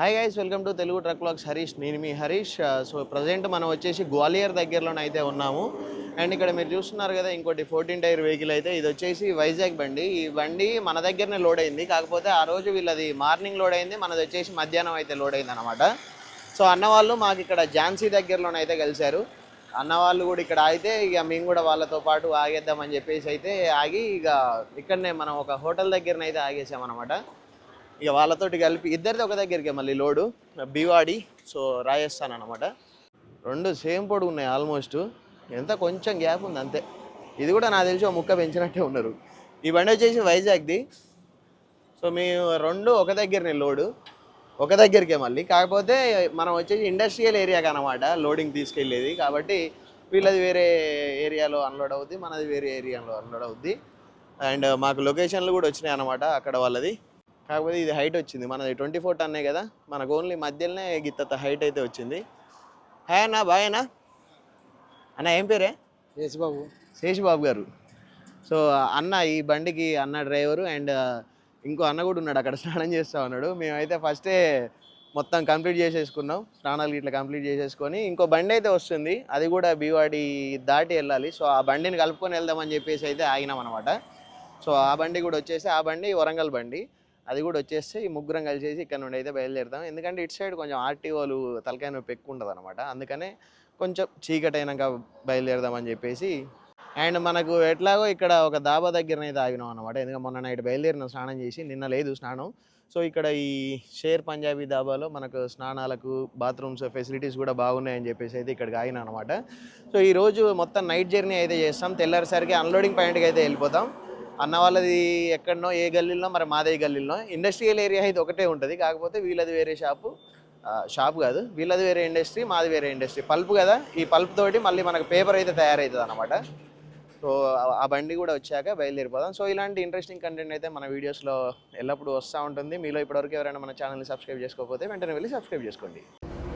Hi guys welcome to Telugu truck blogs Harish నేను మీ Harish so present మనం వచ్చేసి గ్వాలియర్ దగ్గరలోనే అయితే ఉన్నాము. అండ్ ఇక్కడ మీరు చూస్తున్నారు కదా ఇంకోటి ఫోర్టీన్ టైర్ వెహికల్ అయితే. ఇది వచ్చేసి వైజాగ్ బండి. ఈ బండి మన దగ్గరనే లోడ్ అయింది. కాకపోతే ఆ రోజు వీళ్ళది మార్నింగ్ లోడ్ అయింది. మనది వచ్చేసి మధ్యాహ్నం అయితే లోడ్ అయింది అనమాట సో అన్న వాళ్ళు మాకు ఇక్కడ ఝాన్సీ దగ్గరలోనే అయితే కలిశారు. అన్న వాళ్ళు కూడా ఇక్కడ ఆగితే ఇక మేము కూడా వాళ్ళతో పాటు ఆగేద్దామని చెప్పేసి అయితే ఆగి ఇక ఇక్కడనే మనం ఒక హోటల్ దగ్గరనైతే ఆగేసామన్నమాట. ఇక వాళ్ళతోటి కలిపి ఇద్దరిది ఒక దగ్గరికి మళ్ళీ లోడు. బివాడి సో రాజస్థాన్ అనమాట రెండు సేమ్ పొడుగు ఉన్నాయి ఆల్మోస్ట్ ఎంత కొంచెం గ్యాప్ ఉంది అంతే. ఇది కూడా నాకు తెలిసి ఒక ముక్క పెంచినట్టే ఉన్నారు. ఈ బండి వచ్చేసి వైజాగ్ది. సో మేము రెండు ఒక దగ్గరనే లోడు. ఒక దగ్గరికే మళ్ళీ. కాకపోతే మనం వచ్చేసి ఇండస్ట్రియల్ ఏరియాకి అనమాట లోడింగ్ తీసుకెళ్ళేది. కాబట్టి వీళ్ళది వేరే ఏరియాలో అన్లోడ్ అవుద్ది మనది వేరే ఏరియాలో అన్లోడ్ అవుద్ది. అండ్ మాకు లొకేషన్లు కూడా వచ్చినాయి అనమాట అక్కడ వాళ్ళది. కాకపోతే ఇది హైట్ వచ్చింది. మనది ట్వంటీ ఫోర్ టన్నే కదా. మనకు ఓన్లీ మధ్యలోనే గిత్త హైట్ అయితే వచ్చింది. హాయ్ అన్న బాయ్ అన్న. అన్న ఏం పేరే? యేసుబాబు శేషబాబు గారు. సో అన్న ఈ బండికి అన్న డ్రైవరు అండ్ ఇంకో అన్న కూడా ఉన్నాడు అక్కడ స్నానం చేస్తా ఉన్నాడు. మేమైతే ఫస్టే మొత్తం కంప్లీట్ చేసేసుకున్నాం. స్నానాలు ఇట్లా కంప్లీట్ చేసేసుకొని ఇంకో బండి అయితే వస్తుంది. అది కూడా బీవాడి దాటి వెళ్ళాలి. సో ఆ బండిని కలుపుకొని వెళ్దామని చెప్పేసి అయితే ఆగినాం అనమాట సో ఆ బండి కూడా వచ్చేసి ఆ బండి వరంగల్ బండి. అది కూడా వచ్చేస్తే ఈ ముగ్గురం కలిసేసి ఇక్కడ నుండి అయితే బయలుదేరుతాం. ఎందుకంటే ఇటు సైడ్ కొంచెం ఆర్టీఓలు తలకాయ నొప్పి ఎక్కువ ఉంటుంది అనమాట అందుకనే కొంచెం చీకటైనాక బయలుదేరదామని చెప్పేసి అండ్ మనకు ఎట్లాగో ఇక్కడ ఒక దాబా దగ్గరనైతే ఆగినాం అనమాట ఎందుకంటే మొన్న నైట్ బయలుదేరిన స్నానం చేసి నిన్న లేదు స్నానం. సో ఇక్కడ ఈ షేర్ పంజాబీ దాబాలో మనకు స్నానాలకు బాత్రూమ్స్ ఫెసిలిటీస్ కూడా బాగున్నాయని చెప్పేసి అయితే ఇక్కడికి ఆగినా అనమాట సో ఈ రోజు మొత్తం నైట్ జర్నీ అయితే చేస్తాం. తెల్లారిసరికి అన్లోడింగ్ పాయింట్కి అయితే వెళ్ళిపోతాం. అన్న వాళ్ళది ఎక్కడనో ఏ గల్లీలో మరి మాదే గల్లీలో. ఇండస్ట్రియల్ ఏరియా అయితే ఒకటే ఉంటుంది. కాకపోతే వీళ్ళది వేరే షాపు షాప్ కాదు. వీళ్ళది వేరే ఇండస్ట్రీ మాది వేరే ఇండస్ట్రీ పల్ప్ కదా? ఈ పల్ప్ తోటి మళ్ళీ మనకు పేపర్ అయితే తయారవుతుంది అనమాట సో ఆ- ఆ బండి కూడా వచ్చాక బయలుదేరిపోదాం. సో ఇలాంటి ఇంట్రెస్టింగ్ కంటెంట్ అయితే మన వీడియోస్లో ఎల్లప్పుడూ వస్తూ ఉంటుంది. మీలో ఇప్పటివరకు ఎవరైనా మన ఛానల్ని సబ్స్క్రైబ్ చేసుకోకపోతే వెంటనే వెళ్ళి సబ్స్క్రైబ్ చేసుకోండి.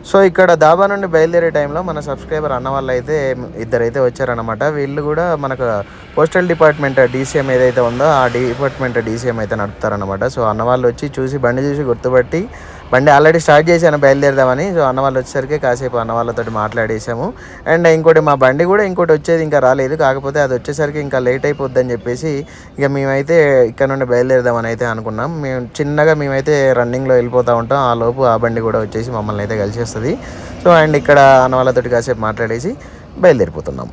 సో ఇక్కడ దాబా నుండి బయలుదేరే టైంలో మన సబ్స్క్రైబర్ అన్న వాళ్ళు అయితే ఇద్దరైతే వచ్చారనమాట వీళ్ళు కూడా మనకు పోస్టల్ డిపార్ట్మెంట్ డీసీఎం ఏదైతే ఉందో ఆ డిపార్ట్మెంట్ డీసీఎం అయితే నడుపుతారనమాట సో అన్న వాళ్ళు వచ్చి చూసి బండి చూసి గుర్తుపట్టి బండి ఆల్రెడీ స్టార్ట్ చేశాను బయలుదేరదామని. సో అన్న వాళ్ళు వచ్చేసరికి కాసేపు అన్న వాళ్ళతో మాట్లాడేసాము అండ్ ఇంకోటి మా బండి కూడా ఇంకోటి వచ్చేది ఇంకా రాలేదు. కాకపోతే అది వచ్చేసరికి ఇంకా లేట్ అయిపోద్దని చెప్పేసి ఇక మేమైతే ఇక్కడ నుండి బయలుదేరదామని అయితే అనుకున్నాం. మేము చిన్నగా మేమైతే రన్నింగ్లో వెళ్ళిపోతూ ఉంటాం. ఆ లోపు ఆ బండి కూడా వచ్చేసి మమ్మల్ని అయితే కలిసేస్తుంది సో అండ్ ఇక్కడ అన్న వాళ్ళతోటి కాసేపు మాట్లాడేసి బయలుదేరిపోతున్నాం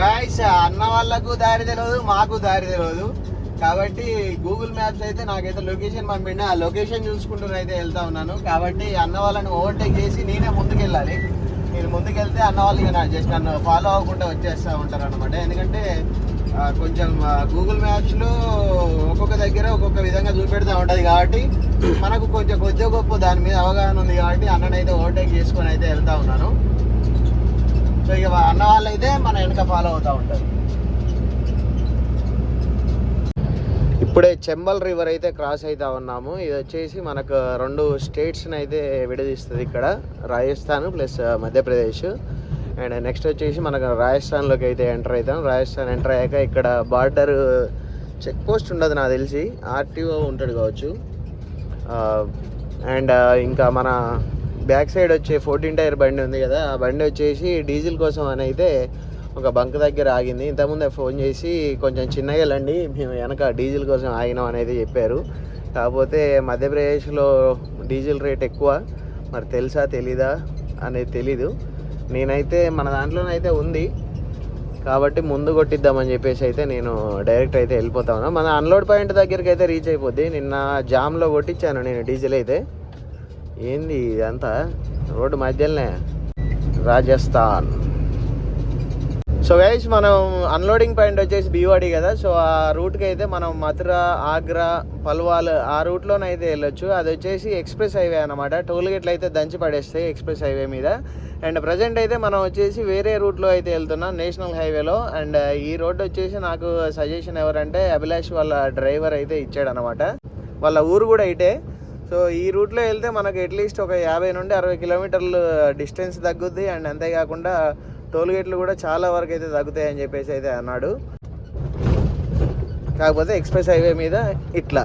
గాయస్ అన్న వాళ్ళకు దారి తెలియదు మాకు దారి తెలియదు కాబట్టి గూగుల్ మ్యాప్స్ అయితే నాకైతే లొకేషన్ పంపిండి. ఆ లొకేషన్ చూసుకుంటూ అయితే వెళ్తా ఉన్నాను. కాబట్టి అన్న వాళ్ళని ఓవర్టేక్ చేసి నేనే ముందుకు వెళ్ళాలి నేను ముందుకెళ్తే అన్న వాళ్ళు జస్ట్ నన్ను ఫాలో అవ్వకుండా వచ్చేస్తూ ఉంటారు అనమాట ఎందుకంటే కొంచెం గూగుల్ మ్యాప్స్లో ఒక్కొక్క దగ్గర ఒక్కొక్క విధంగా చూపెడతా ఉంటుంది కాబట్టి మనకు కొంచెం కొద్దిగా గొప్ప దాని మీద అవగాహన ఉంది కాబట్టి అన్ననైతే ఓవర్టేక్ చేసుకొని అయితే వెళ్తూ ఉన్నాను. సో ఇక అన్న వాళ్ళు అయితే మన వెనక ఫాలో అవుతూ ఉంటారు. ఇప్పుడే చెంబల్ రివర్ అయితే క్రాస్ అవుతా ఉన్నాము. ఇది వచ్చేసి మనకు రెండు స్టేట్స్ని అయితే విడదీస్తుంది ఇక్కడ. Rajasthan plus Madhya Pradesh. And next వచ్చేసి మనకు రాజస్థాన్లోకి అయితే ఎంటర్ అవుతాం రాజస్థాన్ ఎంటర్ అయ్యాక ఇక్కడ బార్డర్ చెక్ పోస్ట్ ఉండదు నాకు తెలిసి. ఆర్టీఓ ఉంటాడు కావచ్చు. అండ్ ఇంకా మన బ్యాక్ సైడ్ వచ్చే ఫోర్టీన్ టైర్ బండి ఉంది కదా. ఆ బండి వచ్చేసి డీజిల్ కోసం అని అయితే ఒక బంక్ దగ్గర ఆగింది. ఇంతకుముందే ఫోన్ చేసి కొంచెం చిన్నగా వెళ్ళండి మేము వెనక డీజిల్ కోసం ఆగినాం అనేది చెప్పారు. కాకపోతే మధ్యప్రదేశ్లో డీజిల్ రేట్ ఎక్కువ. మరి తెలుసా తెలీదా అనేది తెలీదు. నేనైతే మన దాంట్లోనైతే ఉంది. కాబట్టి ముందు కొట్టిద్దామని చెప్పేసి అయితే నేను డైరెక్ట్ అయితే వెళ్ళిపోతాను మన అన్లోడ్ పాయింట్ దగ్గరికి అయితే రీచ్ అయిపోద్ది. నిన్న జామ్లో కొట్టించాను నేను డీజిల్ అయితే. ఏంది ఇదంతా? రోడ్డు మధ్యలోనే. రాజస్థాన్. సో గైస్ మనం అన్లోడింగ్ పాయింట్ వచ్చేసి బీవాడి కదా. సో ఆ రూట్కి అయితే మనం మథుర ఆగ్రా పల్వాల్ ఆ రూట్లోనైతే వెళ్ళొచ్చు. అది వచ్చేసి ఎక్స్ప్రెస్ హైవే అనమాట టోల్ గేట్లు అయితే దంచి పడేస్తాయి ఎక్స్ప్రెస్ హైవే మీద. అండ్ ప్రజెంట్ అయితే మనం వచ్చేసి వేరే రూట్లో అయితే వెళ్తున్నాం నేషనల్ హైవేలో అండ్ ఈ రోడ్ వచ్చేసి నాకు సజెషన్ ఎవరంటే అభిలాష్ వాళ్ళ డ్రైవర్ అయితే ఇచ్చాడనమాట వాళ్ళ ఊరు కూడా ఇటే. సో ఈ రూట్లో వెళ్తే మనకు అట్లీస్ట్ ఒక యాభై నుండి అరవై కిలోమీటర్లు డిస్టెన్స్ తగ్గుద్ది. అండ్ అంతేకాకుండా టోల్ గేట్లు కూడా చాలా వరకు అయితే తగ్గుతాయని చెప్పేసి అయితే అన్నాడు. కాకపోతే ఎక్స్ప్రెస్ హైవే మీద ఇట్లా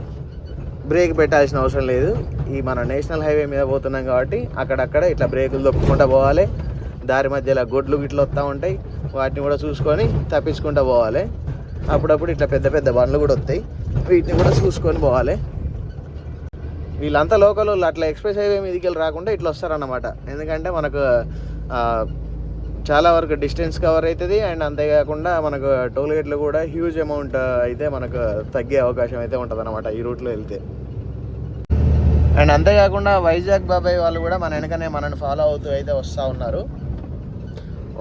బ్రేక్ పెట్టాల్సిన అవసరం లేదు. ఈ మన నేషనల్ హైవే మీద పోతున్నాం కాబట్టి అక్కడక్కడ ఇట్లా బ్రేకులు దొప్పుకుంటూ పోవాలి. దారి మధ్యలో గొడ్లు గిట్లు వస్తూ ఉంటాయి. వాటిని కూడా చూసుకొని తప్పించుకుంటూ పోవాలి. అప్పుడప్పుడు ఇట్లా పెద్ద పెద్ద బండ్లు కూడా వస్తాయి. వీటిని కూడా చూసుకొని పోవాలి. వీళ్ళంతా లోకల్ వాళ్ళు అట్లా ఎక్స్ప్రెస్ హైవే మీదకి వెళ్ళి రాకుండా ఇట్లా వస్తారన్నమాట. ఎందుకంటే మనకు చాలా వరకు డిస్టెన్స్ కవర్ అవుతుంది అండ్ అంతేకాకుండా మనకు టోల్ గేట్లు కూడా హ్యూజ్ అమౌంట్ అయితే మనకు తగ్గే అవకాశం అయితే ఉంటుంది అనమాట ఈ రూట్లో వెళ్తే. అండ్ అంతేకాకుండా వైజాగ్ బాబాయ్ వాళ్ళు కూడా మన వెనకనే మనని ఫాలో అవుతూ అయితే వస్తూ ఉన్నారు.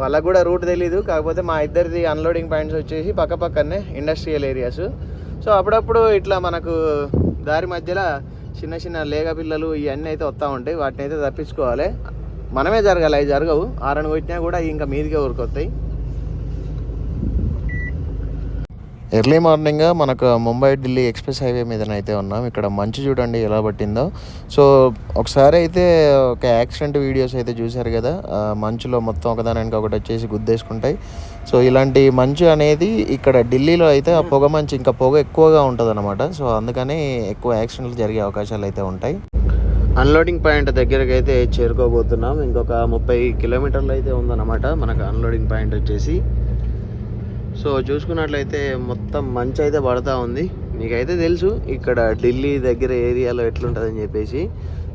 వాళ్ళకు కూడా రూట్ తెలీదు. కాకపోతే మా ఇద్దరిది అన్లోడింగ్ పాయింట్స్ వచ్చేసి పక్క పక్కనే ఇండస్ట్రియల్ ఏరియాస్ సో అప్పుడప్పుడు ఇట్లా మనకు దారి మధ్యలో చిన్న చిన్న లేగ పిల్లలు ఇవన్నీ అయితే వస్తూ ఉంటాయి. వాటిని అయితే తప్పించుకోవాలి. మనమే జరగాలి అవి జరగవు. ఆరని కొట్టినా కూడా ఇంకా మీదికే ఊరుకొస్తాయి. ఎర్లీ మార్నింగ్ మనకు ముంబై ఢిల్లీ ఎక్స్ప్రెస్ హైవే మీదనైతే ఉన్నాం. ఇక్కడ మంచు చూడండి ఎలా పట్టిందో. సో ఒకసారి అయితే ఒక యాక్సిడెంట్ వీడియోస్ అయితే చూశారు కదా. మంచులో మొత్తం ఒకదానికి వెనక ఒకటి వచ్చేసి గుద్దేసుకుంటాయి. సో ఇలాంటి మంచు అనేది ఇక్కడ ఢిల్లీలో అయితే ఆ పొగ మంచు ఇంకా పొగ ఎక్కువగా ఉంటుంది అనమాట సో అందుకని ఎక్కువ యాక్సిడెంట్లు జరిగే అవకాశాలు అయితే ఉంటాయి. అన్లోడింగ్ పాయింట్ దగ్గరకు అయితే చేరుకోబోతున్నాం. ఇంకొక ముప్పై కిలోమీటర్లు అయితే ఉందన్నమాట మనకు అన్లోడింగ్ పాయింట్ వచ్చేసి. సో చూసుకున్నట్లయితే మొత్తం మంచి అయితే పడతా ఉంది. మీకైతే తెలుసు ఇక్కడ ఢిల్లీ దగ్గర ఏరియాలో ఎట్లుంటుందని చెప్పేసి.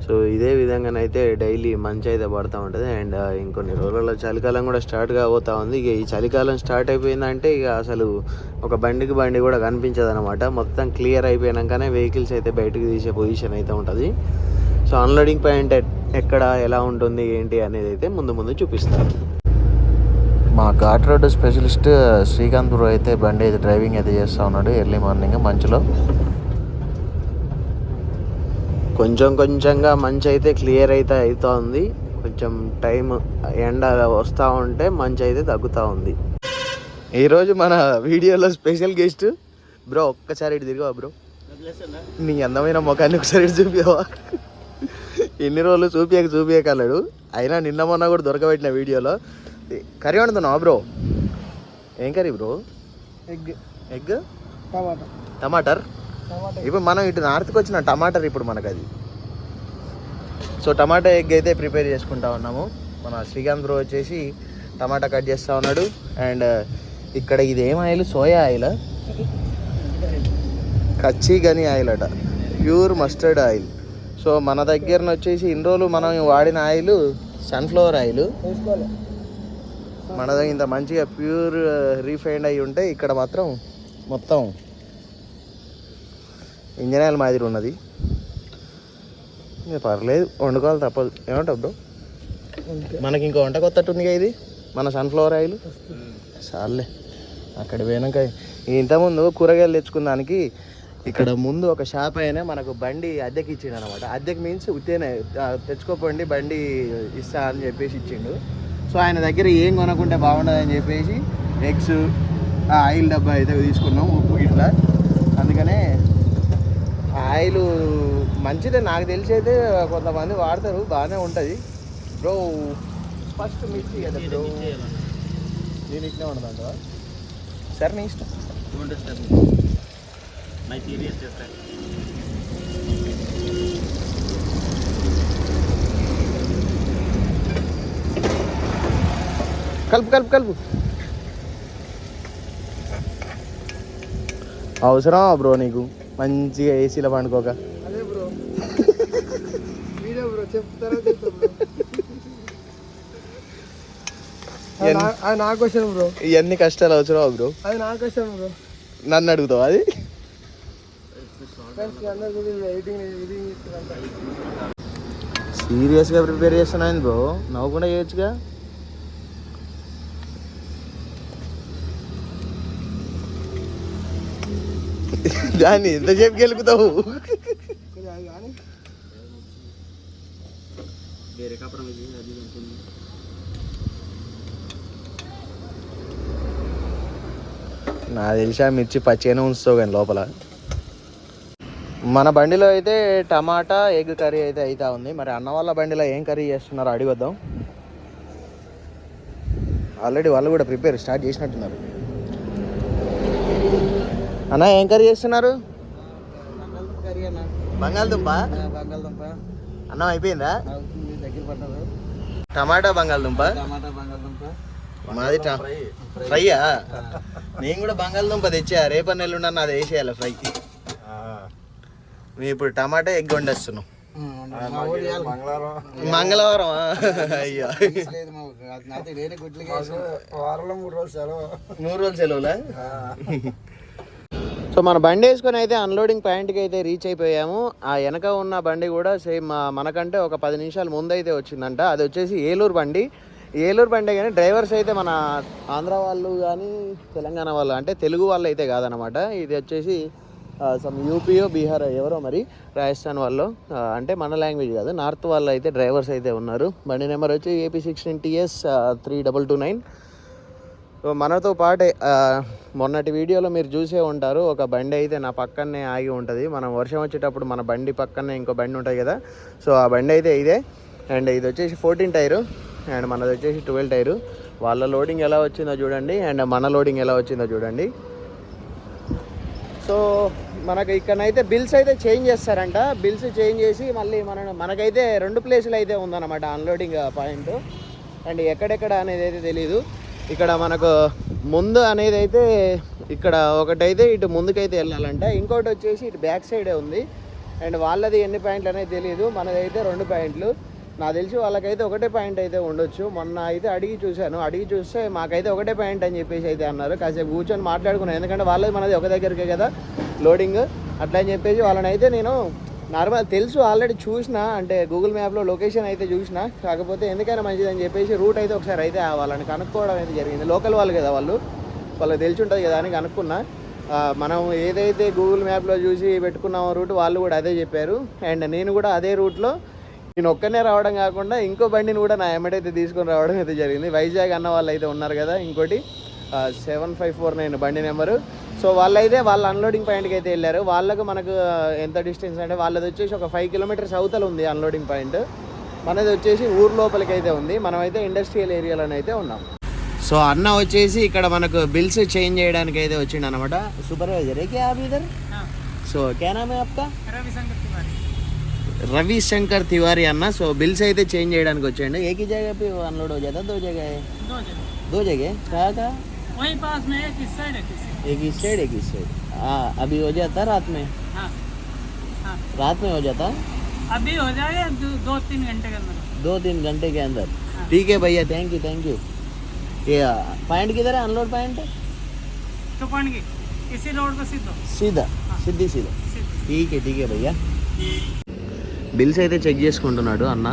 సో ఇదే విధంగానైతే డైలీ మంచి అయితే పడుతూ ఉంటుంది. అండ్ ఇంకొన్ని రోజుల్లో చలికాలం కూడా స్టార్ట్ కాబోతూ ఉంది. ఇక ఈ చలికాలం స్టార్ట్ అయిపోయిందంటే ఇక అసలు ఒక బండికి బండి కూడా కనిపించదు అనమాట మొత్తం క్లియర్ అయిపోయాకనే వెహికల్స్ అయితే బయటకు తీసే పొజిషన్ అయితే ఉంటుంది. సో అన్లోడింగ్ పాయింట్ ఎక్కడ ఎలా ఉంటుంది ఏంటి అనేది అయితే ముందు ముందు చూపిస్తారు మా ghat road specialist Srikanth bro అయితే బండి అయితే డ్రైవింగ్ అయితే చేస్తూ ఉన్నాడు ఎర్లీ మార్నింగ్ మంచులో. కొంచెం కొంచెంగా మంచి అయితే క్లియర్ అయితే అవుతా ఉంది. కొంచెం టైం ఎండ వస్తూ ఉంటే మంచి అయితే తగ్గుతూ ఉంది. ఈరోజు మన వీడియోలో స్పెషల్ గెస్ట్ బ్రో ఒక్కసారి ఇటు తిరిగావా బ్రో? నీ అందమైన ముఖాన్ని ఒకసారి ఇటు ఎన్ని రోజులు చూపియక చూపియకలేడు అయినా నిన్న మొన్న కూడా దొరకబెట్టిన వీడియోలో కర్రీ వండుతున్నావా బ్రో? ఏం curry bro? Egg. Egg? Tomato. Tamatar? Tomato ఇప్పుడు మనం ఇటు నార్త్కి వచ్చిన టమాటర్ ఇప్పుడు మనకు అది సో టమాటా ఎగ్ అయితే ప్రిపేర్ చేసుకుంటా ఉన్నాము. మన శ్రీకాంత్ బ్రో వచ్చేసి టమాటా కట్ చేస్తూ ఉన్నాడు. అండ్ ఇక్కడ ఇది ఏం ఆయిల్? Soya oil? కచ్చి గని ఆయిల్ అట ప్యూర్ మస్టర్డ్ ఆయిల్. సో మన దగ్గర వచ్చేసి ఇన్ని రోజులు మనం వాడిన ఆయిల్ సన్ఫ్లవర్ ఆయిల్. మన దగ్గర ఇంత మంచిగా ప్యూర్ రీఫైండ్ అయి ఉంటే ఇక్కడ మాత్రం మొత్తం ఇంజన్ ఆయిల్ మాదిరి ఉన్నది. పర్లేదు వండుకోవాలి తప్పదు. ఏమంటావు బ్రో? అంతే. మనకి ఇంకో వంట కొత్తట్టు ఉంది ఇది? మన సన్ఫ్లవర్ ఆయిల్? చాలే అక్కడ పోయినాక ఇంతకుముందు కూరగాయలు తెచ్చుకున్నానికి ఇక్కడ ముందు ఒక షాప్ అయినా మనకు బండి అద్దెకి ఇచ్చిండు అనమాట అద్దెకి మీన్స్ ఉత్తేనే తెచ్చుకోపోండి బండి ఇస్తా అని చెప్పేసి ఇచ్చిండు. సో ఆయన దగ్గర ఏం కొనకుంటే బాగుండదని చెప్పేసి ఎగ్స్ ఆ ఆయిల్ డబ్బా అయితే తీసుకున్నాం ఉప్పు గిట్లా. అందుకనే ఆయిల్ మంచిదే నాకు తెలిసి అయితే కొంతమంది వాడతారు బాగానే ఉంటుంది. బ్రో ఫస్ట్ మిర్చి కదా బ్రో నేను ఇట్లా ఉండదంట సరే నీ ఇష్టం? కలుపు కలుపు కలుపు. అవసరం బ్రో నీకు? మంచిగా ఏసీలో పండుకోక. అదే బ్రో. వీడియో బ్రో చెప్తారా చెప్తా బ్రో? అది నా- అది నా క్వశ్చన్ బ్రో. ఇవన్నీ కష్టాలు అవసరం బ్రో? అది నా క్వశ్చన్ బ్రో. నన్ను అడుగుతావు అది? సీరియస్గా ప్రిపేర్ చేస్తున్నాను బ్రో నవ్వకుండా చేయొచ్చుగా? దాన్ని ఎంతసేపు గెలుపుతావు? వేరే కాపురం నాకు తెలిసి ఆ మిర్చి పచ్చిగానే ఉంచుతావు కానీ లోపల. మన బండిలో అయితే టమాటా ఎగ్ కర్రీ అయితే అవుతా ఉంది. మరి అన్న వాళ్ళ బండిలో ఏం కర్రీ చేస్తున్నారో అడిగొద్దాం ఆల్రెడీ వాళ్ళు కూడా ప్రిపేర్ స్టార్ట్ చేసినట్టున్నారు. అన్న ఏం కర్రీ చేస్తున్నారు? బంగాళదుంప బంగాళదుంప? అన్నం అయిపోయిందా? టమాటా బంగాళదుంప? టమాటా బంగాళదుంప. మాది ఫ్రైయా? నేను కూడా బంగాళదుంప తెచ్చా రేపటి అన్న అది వేసేయాలి ఫ్రైకి ఇప్పుడు టమాటా ఎగ్ వండేస్తున్నాం మంగళవారం. మంగళవారం? అయ్యో. వారంలో మూడు రోజులు సెలవు. మూడు రోజులు సెలవులా? సో మన బండి వేసుకొని అయితే అన్లోడింగ్ పాయింట్కి అయితే రీచ్ అయిపోయాము. ఆ వెనక ఉన్న బండి కూడా సేమ్ మనకంటే ఒక పది నిమిషాల ముందు అయితే వచ్చిందంట. అది వచ్చేసి ఏలూరు బండి. ఏలూరు బండి కానీ డ్రైవర్స్ అయితే మన ఆంధ్ర వాళ్ళు కానీ తెలంగాణ వాళ్ళు అంటే తెలుగు వాళ్ళు అయితే కాదనమాట ఇది వచ్చేసి సమ్ యూపీఓ బీహార్ ఎవరో మరి రాజస్థాన్ వాళ్ళు అంటే మన లాంగ్వేజ్ కాదు నార్త్ వాళ్ళు అయితే డ్రైవర్స్ అయితే ఉన్నారు. బండి నెంబర్ వచ్చి AP sixteen TS three double two nine. So మనతో పాటే మొన్నటి వీడియోలో మీరు చూసే ఉంటారు ఒక బండి అయితే నా పక్కనే ఆగి ఉంటుంది. మనం వర్షం వచ్చేటప్పుడు మన బండి పక్కనే ఇంకో బండి ఉంటుంది కదా. సో ఆ బండి అయితే ఇదే. అండ్ ఇది వచ్చేసి ఫోర్టీన్ టైరు. అండ్ మనది వచ్చేసి ట్వెల్వ్ టైరు. వాళ్ళ లోడింగ్ ఎలా వచ్చిందో చూడండి. అండ్ మన లోడింగ్ ఎలా వచ్చిందో చూడండి. సో మనకు ఇక్కడనైతే బిల్స్ అయితే చేంజ్ చేస్తారంట. బిల్స్ చేంజ్ చేసి మళ్ళీ మన మనకైతే రెండు ప్లేసులు అయితే ఉందన్నమాట అన్లోడింగ్ పాయింట్ అండ్ ఎక్కడెక్కడ అనేది అయితే తెలీదు. ఇక్కడ మనకు ముందు అనేది అయితే ఇక్కడ ఒకటైతే ఇటు ముందుకైతే వెళ్ళాలంట. ఇంకోటి వచ్చేసి ఇటు బ్యాక్ సైడే ఉంది. అండ్ వాళ్ళది ఎన్ని పాయింట్లు అనేది తెలియదు మనదైతే రెండు పాయింట్లు. నాకు తెలిసి వాళ్ళకైతే ఒకటే పాయింట్ అయితే ఉండొచ్చు. మొన్న అయితే అడిగి చూశాను. అడిగి చూస్తే మాకైతే ఒకటే పాయింట్ అని చెప్పేసి అయితే అన్నారు. కాసేపు కూర్చొని మాట్లాడుకున్నాను. ఎందుకంటే వాళ్ళది మనది ఒక దగ్గరికే కదా లోడింగ్. అట్లా అని చెప్పేసి వాళ్ళని అయితే నేను నార్మల్ తెలుసు ఆల్రెడీ చూసిన. అంటే గూగుల్ మ్యాప్లో లొకేషన్ అయితే చూసిన. కాకపోతే ఎందుకైనా మంచిది అని చెప్పేసి రూట్ అయితే ఒకసారి అయితే వాళ్ళని కనుక్కోవడం అయితే జరిగింది. లోకల్ వాళ్ళు కదా వాళ్ళు. వాళ్ళకి తెలిసి ఉంటుంది కదా అని కనుక్కున్నా. మనం ఏదైతే గూగుల్ మ్యాప్లో చూసి పెట్టుకున్నామో రూట్ వాళ్ళు కూడా అదే చెప్పారు. అండ్ నేను కూడా అదే రూట్లో నేను ఒక్కనే రావడం కాకుండా ఇంకో బండిని కూడా నా ఎమ్మటైతే తీసుకొని రావడం అయితే జరిగింది. వైజాగ్ అన్న వాళ్ళు అయితే ఉన్నారు కదా ఇంకోటి సెవెన్ ఫైవ్ ఫోర్ నైన్ బండి నెంబరు. సో వాళ్ళైతే వాళ్ళ అన్లోడింగ్ పాయింట్కి అయితే వెళ్ళారు. వాళ్ళకు మనకు ఎంత డిస్టెన్స్ అంటే వాళ్ళది వచ్చేసి ఒక ఫైవ్ కిలోమీటర్స్ అవతల ఉంది అన్లోడింగ్ పాయింట్ మనది వచ్చేసి ఊరు లోపలికి అయితే ఉంది. మనమైతే ఇండస్ట్రియల్ ఏరియాలోనే అయితే ఉన్నాం. సో అన్న వచ్చేసి ఇక్కడ మనకు బిల్స్ చేంజ్ చేయడానికి అయితే వచ్చిండు అనమాట సూపర్వైజర్ ఏ క్యా సో క్యా నామ్ హై ఆప్కా? రవి శంకర్ తివారీ అన్న సో బిల్స్ అయితే చేంజ్ చేయడానికి వచ్చాడు एक ही जगह पे अनलोड हो जाता दो जगह है दो जगह दो जगह कहाँ का वहीं पास में एक इस साइड एक इस साइड एक इस साइड एक इस साइड हाँ अभी हो जाता रात में हाँ हाँ रात में हो जाता अभी हो जाएगा दो, दो तीन घंटे के अंदर दो तीन घंटे के अंदर हाँ। ठीक है भैया थैंक यू थैंक यू ये पॉइंट किधर है अनलोड पॉइंट चौपान की इसी रोड पे सीधो सीधा सीधी सीधा सीधो ठीक है ठीक है भैया బిల్స్ అయితే చెక్ చేసుకుంటున్నాడు అన్న.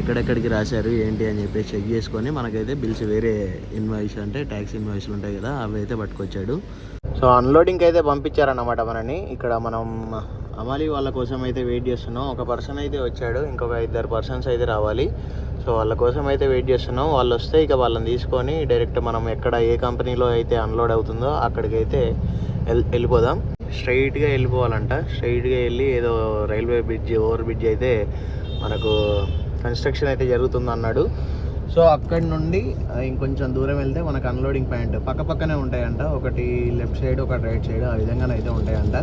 ఎక్కడెక్కడికి రాశారు ఏంటి అని చెప్పేసి చెక్ చేసుకొని మనకైతే బిల్స్ వేరే ఇన్వాయిస్ అంటే ట్యాక్స్ ఇన్వాయిస్లు ఉంటాయి కదా అవి అయితే పట్టుకొచ్చాడు. సో అన్లోడింగ్కి అయితే పంపించారన్నమాట మనని. ఇక్కడ మనం అమాలి వాళ్ళ కోసం అయితే వెయిట్ చేస్తున్నాం. ఒక పర్సన్ అయితే వచ్చాడు ఇంకొక ఇద్దరు పర్సన్స్ అయితే రావాలి. సో వాళ్ళ కోసం అయితే వెయిట్ చేస్తున్నాం. వాళ్ళు వస్తే ఇక వాళ్ళని తీసుకొని డైరెక్ట్ మనం ఎక్కడ ఏ కంపెనీలో అయితే అన్లోడ్ అవుతుందో అక్కడికైతే వెళ్ళిపోదాం. స్ట్రైట్గా వెళ్ళిపోవాలంట. స్ట్రైట్గా వెళ్ళి ఏదో రైల్వే బ్రిడ్జ్ ఓవర్ బ్రిడ్జ్ అయితే మనకు కన్స్ట్రక్షన్ అయితే జరుగుతుంది అన్నాడు సో అక్కడి నుండి ఇంకొంచెం దూరం వెళ్తే మనకు అన్లోడింగ్ పాయింట్ పక్క పక్కనే ఉంటాయంట. ఒకటి లెఫ్ట్ సైడ్ ఒకటి రైట్ సైడ్ ఆ విధంగానే అయితే ఉంటాయంట.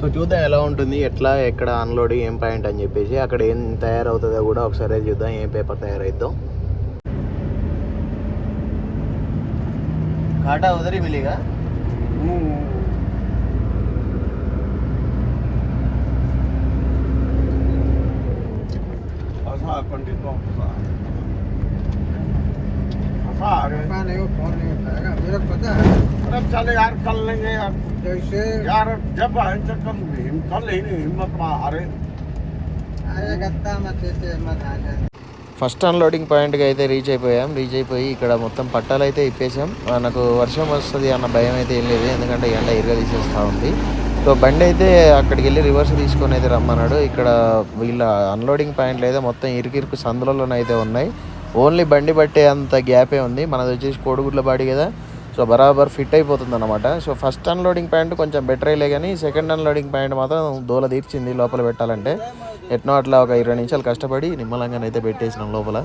సో చూద్దాం ఎలా ఉంటుంది ఎట్లా ఎక్కడ అన్లోడింగ్ ఏం పాయింట్ అని చెప్పేసి. అక్కడ ఏం తయారవుతుందో కూడా ఒకసారి చూద్దాం ఏం పేపర్ తయారైద్దాం. కాటా ఉదరి మిలిగా पता नहीं वो फोन नहीं उठाएगा मेरे को पता है अरे चल यार कर लेंगे यार जैसे यार जब आए तो कम हिम्मत कर लेनी हिम्मत में हारे आए गत्ता मत ऐसे मत आ जाए ఫస్ట్ అన్లోడింగ్ పాయింట్కి అయితే రీచ్ అయిపోయాం రీచ్ అయిపోయి ఇక్కడ మొత్తం పట్టాలు అయితే ఇప్పేసాం మనకు వర్షం వస్తుంది అన్న భయం అయితే ఏం లేదు ఎందుకంటే ఎండ ఇరగ తీసేస్తూ ఉంది సో బండి అయితే అక్కడికి వెళ్ళి రివర్స్ తీసుకొని అయితే రమ్మన్నాడు. ఇక్కడ వీళ్ళ అన్లోడింగ్ పాయింట్లు అయితే మొత్తం ఇరుకిరుకు సందులలోనైతే ఉన్నాయి. ఓన్లీ బండి పట్టే అంత గ్యాపే ఉంది. మనది వచ్చేసి కోడిగుడ్ల బాడీ కదా. సో బరాబర్ ఫిట్ అయిపోతుంది అనమాట సో ఫస్ట్ అన్లోడింగ్ పాయింట్ కొంచెం బెటర్ అయ్యలే కానీ సెకండ్ అన్లోడింగ్ పాయింట్ మాత్రం దూల తీర్చింది లోపల పెట్టాలంటే. ఎట్నో అట్లా ఒక ఇరవై నిమిషాలు కష్టపడి నిమ్మలంగానైతే పెట్టేసినాం లోపల.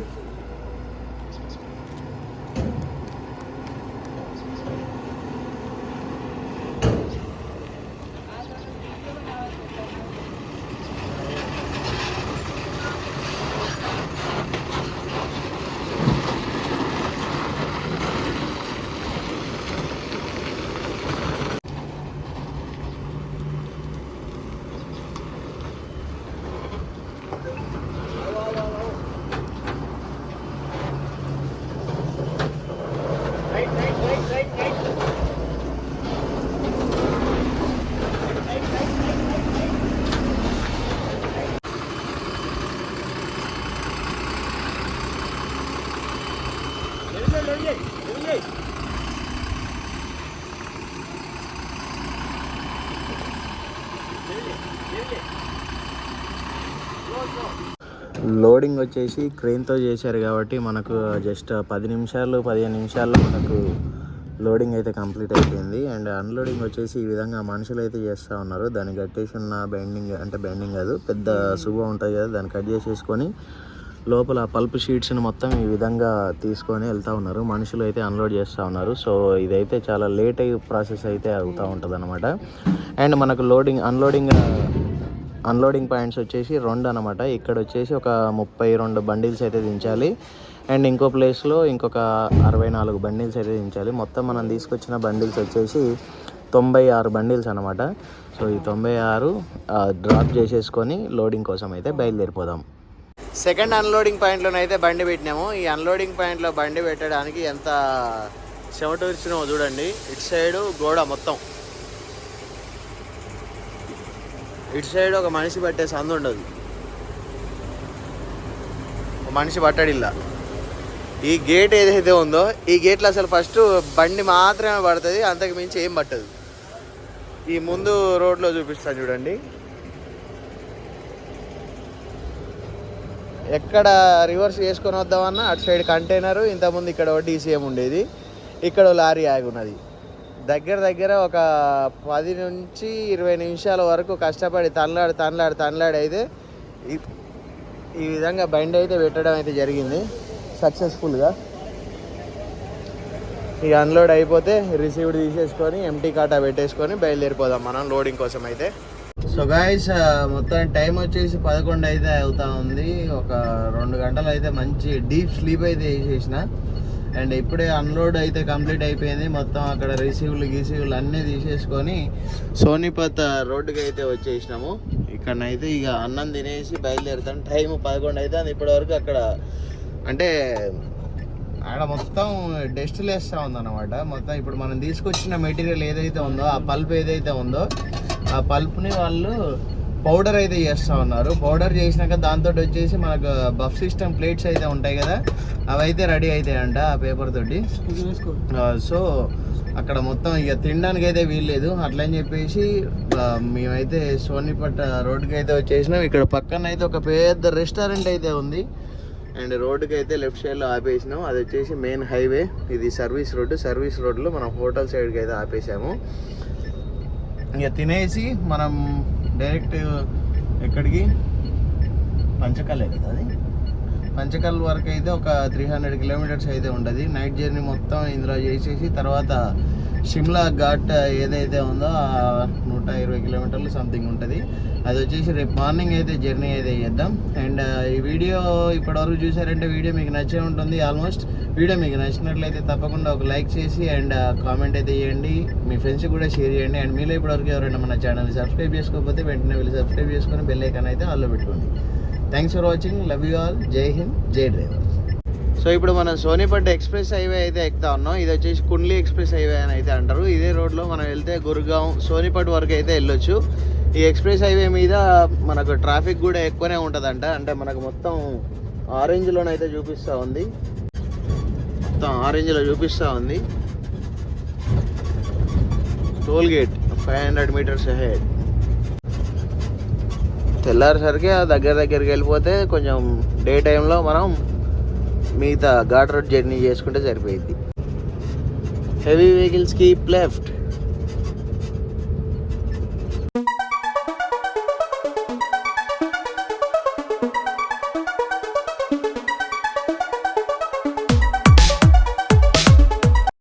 లోడింగ్ వచ్చేసి క్రెయిన్తో చేశారు కాబట్టి మనకు జస్ట్ పది నిమిషాలు పదిహేను నిమిషాల్లో మనకు లోడింగ్ అయితే కంప్లీట్ అయిపోయింది. అండ్ అన్లోడింగ్ వచ్చేసి ఈ విధంగా మనుషులు అయితే చేస్తూ ఉన్నారు. దాన్ని కట్టేసి ఉన్న బైండింగ్ అంటే బైండింగ్ కాదు పెద్ద శుభ ఉంటుంది కదా దాన్ని కట్ చేసేసుకొని లోపల పల్ప్ షీట్స్ని మొత్తం ఈ విధంగా తీసుకొని వెళ్తూ ఉన్నారు. మనుషులు అయితే అన్లోడ్ చేస్తూ ఉన్నారు. సో ఇదైతే చాలా లేట్ అయ్యి ప్రాసెస్ అయితే అవుతూ ఉంటుంది అనమాట అండ్ మనకు లోడింగ్ అన్లోడింగ్ అన్లోడింగ్ పాయింట్స్ వచ్చేసి రెండు అనమాట ఇక్కడ వచ్చేసి ఒక ముప్పై రెండు బండిల్స్ అయితే దించాలి. అండ్ ఇంకో ప్లేస్లో ఇంకొక అరవై నాలుగు బండిల్స్ అయితే దించాలి. మొత్తం మనం తీసుకొచ్చిన బండిల్స్ వచ్చేసి తొంభై ఆరు బండిల్స్ అనమాట సో ఈ తొంభై ఆరు డ్రాప్ చేసేసుకొని లోడింగ్ కోసం అయితే బయలుదేరిపోదాం. సెకండ్ అన్లోడింగ్ పాయింట్లోనైతే బండి పెట్టినాము. ఈ అన్లోడింగ్ పాయింట్లో బండి పెట్టడానికి ఎంత చెమట ఇచ్చినామో చూడండి. ఇటు సైడు గోడ మొత్తం. ఇటు సైడ్ ఒక మనిషి పట్టే సందు ఉండదు. ఒక మనిషి పట్టాడు ఇలా. ఈ గేట్ ఏదైతే ఉందో ఈ గేట్లో అసలు ఫస్ట్ బండి మాత్రమే పడుతుంది అంతకు మించి ఏం పట్టదు. ఈ ముందు రోడ్లో చూపిస్తాను చూడండి. ఎక్కడ రివర్స్ చేసుకొని వద్దామన్నా అటు సైడ్ కంటైనర్ ఇంతకుముందు ఇక్కడ డీసీఎం ఉండేది. ఇక్కడ లారీ ఆగి ఉన్నది. దగ్గర దగ్గర ఒక పది నుంచి ఇరవై నిమిషాల వరకు కష్టపడి తనలాడి తనలాడి తనలాడి అయితే ఈ- విధంగా బైండ్ అయితే పెట్టడం అయితే జరిగింది. సక్సెస్ఫుల్గా. ఇక అన్లోడ్ అయిపోతే రిసీవ్డ్ తీసేసుకొని ఎంటీ కాటా పెట్టేసుకొని బయలుదేరిపోదాం మనం లోడింగ్ కోసం అయితే. సో గాయస్ మొత్తం టైం వచ్చేసి పదకొండు అయితే అవుతా ఉంది. ఒక రెండు గంటలు అయితే మంచి డీప్ స్లీప్ అయితే వేసేసిన అండ్ ఇప్పుడే అన్లోడ్ అయితే కంప్లీట్ అయిపోయింది. మొత్తం అక్కడ రిసీవ్లు గిసీవ్లు అన్నీ తీసేసుకొని సోనిపత్ రోడ్డుకి అయితే వచ్చేసినాము. ఇక్కడనైతే ఇక అన్నం తినేసి బయలుదేరుతాం. టైం పదకొండు అయితే అది ఇప్పటివరకు అక్కడ. అంటే ఆడ మొత్తం డస్ట్ లేస్తూ ఉందన్నమాట. మొత్తం ఇప్పుడు మనం తీసుకొచ్చిన మెటీరియల్ ఏదైతే ఉందో ఆ పల్ప్ ఏదైతే ఉందో ఆ పల్ప్ని వాళ్ళు పౌడర్ అయితే చేస్తూ ఉన్నారు. పౌడర్ చేసినాక దాంతో వచ్చేసి మనకు బఫ్ సిస్టమ్ ప్లేట్స్ అయితే ఉంటాయి కదా అవి అయితే రెడీ అవుతాయంట ఆ పేపర్ తోటి. సో అక్కడ మొత్తం ఇక తినడానికి అయితే వీల్లేదు అట్లా అని చెప్పేసి మేమైతే సోనిపట్ట రోడ్డుకి అయితే వచ్చేసినాం. ఇక్కడ పక్కన అయితే ఒక పెద్ద రెస్టారెంట్ అయితే ఉంది. అండ్ రోడ్డుకి అయితే లెఫ్ట్ సైడ్లో ఆపేసినాం. అది వచ్చేసి మెయిన్ హైవే. ఇది సర్వీస్ రోడ్డు. సర్వీస్ రోడ్లో మనం హోటల్ సైడ్కి అయితే ఆపేసాము. ఇక తినేసి మనం డైరెక్ట్ ఎక్కడికి? పంచకల్లే కదా అది? పంచకల్ వరకు అయితే ఒక త్రీ హండ్రెడ్ కిలోమీటర్స్ అయితే ఉంటుంది. నైట్ జర్నీ మొత్తం ఇందులో చేసేసి తర్వాత షిమ్లా ఘాట్ ఏదైతే ఉందో ఆ నూట ఇరవై కిలోమీటర్లు సంథింగ్ ఉంటుంది. అది వచ్చేసి రేపు మార్నింగ్ అయితే జర్నీ అయితే చేద్దాం. అండ్ uh, ఈ వీడియో ఇప్పటివరకు చూసారంటే వీడియో మీకు నచ్చే ఉంటుంది. ఆల్మోస్ట్ వీడియో మీకు నచ్చినట్లయితే తప్పకుండా ఒక లైక్ చేసి అండ్ కామెంట్ uh, అయితే చేయండి మీ ఫ్రెండ్స్ కూడా షేర్ చేయండి. అండ్ మీలో ఇప్పటివరకు ఎవరైనా మన ఛానల్ సబ్స్క్రైబ్ చేసుకోకపోతే వెంటనే వెళ్ళి సబ్స్క్రైబ్ చేసుకొని బెల్ ఐకాన్ అయితే ఆల్లో పెట్టుకోండి. Thanks for watching love you all Jai Hind Jai driver so ఇప్పుడు మనం సోనిపట్ ఎక్స్ప్రెస్ హైవే అయితే ఎక్కుతా ఉన్నాం. ఇది వచ్చేసి కుండ్లీ ఎక్స్ప్రెస్ హైవే అని అయితే అంటారు. ఇదే రోడ్లో మనం వెళ్తే గురుగాం సోనిపట్ వరకు అయితే వెళ్ళొచ్చు. ఈ ఎక్స్ప్రెస్ హైవే మీద మనకు ట్రాఫిక్ కూడా ఎక్కువనే ఉంటుందంట. అంటే మనకు మొత్తం ఆరెంజ్లోనైతే చూపిస్తూ ఉంది. మొత్తం ఆరెంజ్లో చూపిస్తూ ఉంది. Toll gate five hundred metres head తెల్లారిసరికి దగ్గర దగ్గరికి వెళ్ళిపోతే కొంచెం డే టైంలో మనం మిగతా ఘాట్ రోడ్ జర్నీ చేసుకుంటే సరిపోయింది. Heavy vehicles keep left